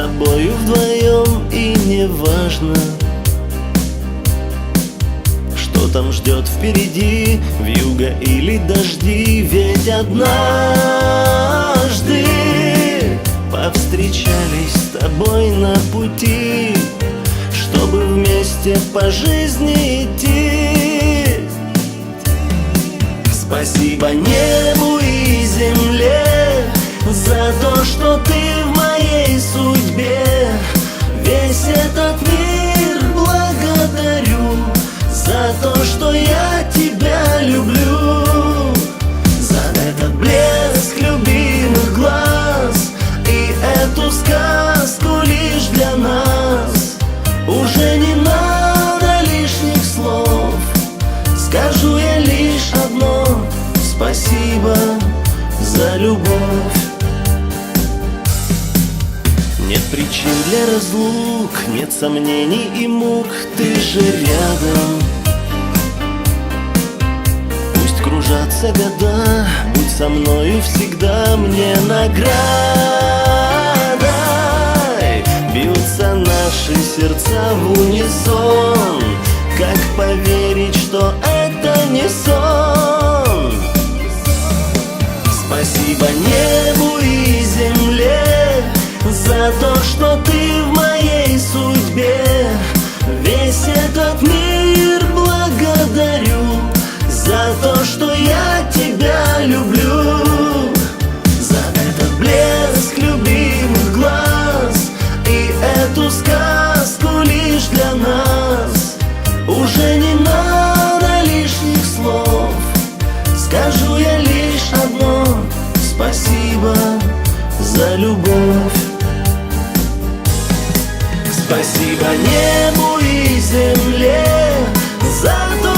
тобою вдвоем И не важно Что там ждет впереди Вьюга или дожди. Ведь однажды Повстречались с тобой на пути Чтобы вместе по жизни идти. Спасибо небу этот мир благодарю За то, что я тебя люблю. За этот блеск любимых глаз И эту сказку лишь для нас. Уже не надо лишних слов Скажу я лишь одно. Спасибо за любовь причин для разлук Нет сомнений и мук Ты же рядом. Пусть кружатся года Будь со мною всегда Мне наградой. Бьются наши сердца в унисон Как поверить, что это не сон. Спасибо небу За то, что ты в моей судьбе. Весь этот мир Спасибо небу и земле За то,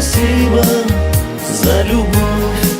спасибо за любовь.